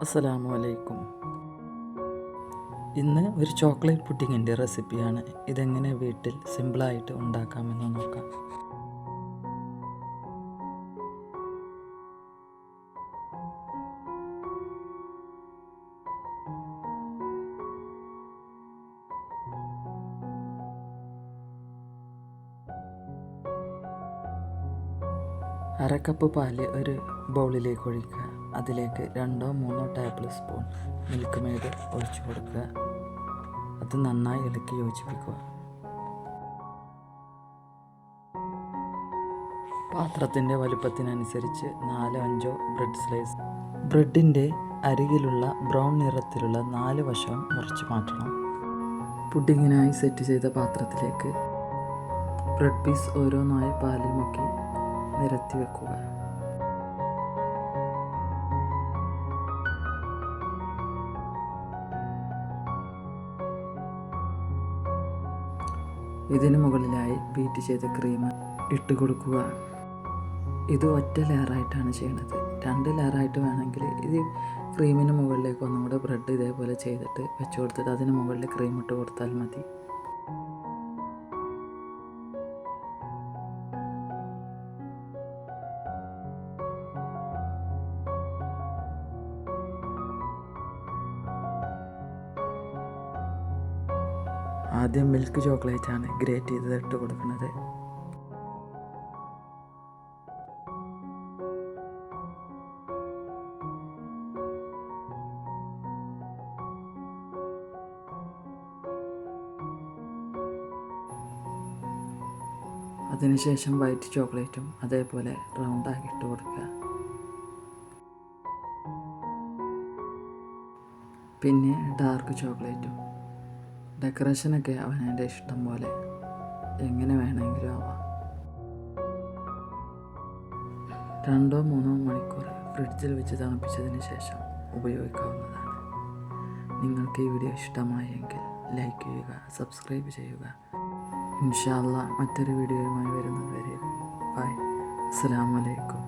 അസ്സലാമു അലൈക്കും ഇന്ന് ഒരു ചോക്ലേറ്റ് പുഡിങ്ങിന്റെ റെസിപ്പിയാണ്. ഇതെങ്ങനെ വീട്ടിൽ സിമ്പിളായിട്ട് ഉണ്ടാക്കാമെന്ന് നോക്കാം. അര കപ്പ് പാൽ ഒരു ബൗളിലേക്ക് ഒഴിക്കുക. അതിലേക്ക് രണ്ടോ മൂന്നോ ടേബിൾ സ്പൂൺ മിൽക്ക് മെയ്ഡ് ഒഴിച്ചു കൊടുക്കുക. അത് നന്നായി ഇളക്കി യോജിപ്പിക്കുക. പാത്രത്തിന്റെ വലുപ്പത്തിനനുസരിച്ച് നാലോ അഞ്ചോ ബ്രെഡ് സ്ലൈസ്. ബ്രെഡിന്റെ അരികിലുള്ള ബ്രൗൺ നിറത്തിലുള്ള നാല് വശവും മുറിച്ച് മാറ്റണം. പുഡിങ്ങിനായി സെറ്റ് ചെയ്ത പാത്രത്തിലേക്ക് ബ്രെഡ് പീസ് ഓരോന്നായി പാലിൽ മുക്കി നിരത്തി വെക്കുക. ഇതിന് മുകളിലായി ബീറ്റ് ചെയ്ത ക്രീം ഇട്ട് കൊടുക്കുക. ഇത് ഒറ്റ ലെയറായിട്ടാണ് ചെയ്യണത്. രണ്ട് ലെയറായിട്ട് വേണമെങ്കിൽ ഇത് ക്രീമിന് മുകളിലേക്ക് ഒന്നും കൂടെ ബ്രെഡ് ഇതേപോലെ ചെയ്തിട്ട് വെച്ച് കൊടുത്തിട്ട് അതിന് മുകളിൽ ക്രീം ഇട്ട് കൊടുത്താൽ മതി. ആദ്യം മിൽക്ക് ചോക്ലേറ്റ് ആണ് ഗ്രേറ്റ് ചെയ്ത് ഇട്ട് കൊടുക്കുന്നത്. അതിനുശേഷം വൈറ്റ് ചോക്ലേറ്റും അതേപോലെ റൗണ്ടാക്കി ഇട്ട് കൊടുക്കുക. പിന്നെ ഡാർക്ക് ചോക്ലേറ്റും. ഡെക്കറേഷനൊക്കെ അവനവന്റെ ഇഷ്ടം പോലെ എങ്ങനെ വേണമെങ്കിലും ആവാം. രണ്ടോ മൂന്നോ മണിക്കൂർ ഫ്രിഡ്ജിൽ വെച്ച് തണുപ്പിച്ചതിന് ശേഷം ഉപയോഗിക്കാവുന്നതാണ്. നിങ്ങൾക്ക് ഈ വീഡിയോ ഇഷ്ടമായെങ്കിൽ ലൈക്ക് ചെയ്യുക സബ്സ്ക്രൈബ് ചെയ്യുക. ഇൻഷാല്ല മറ്റൊരു വീഡിയോയുമായി വരുന്നത് വരെ ബൈ. അസ്സാം വലൈക്കും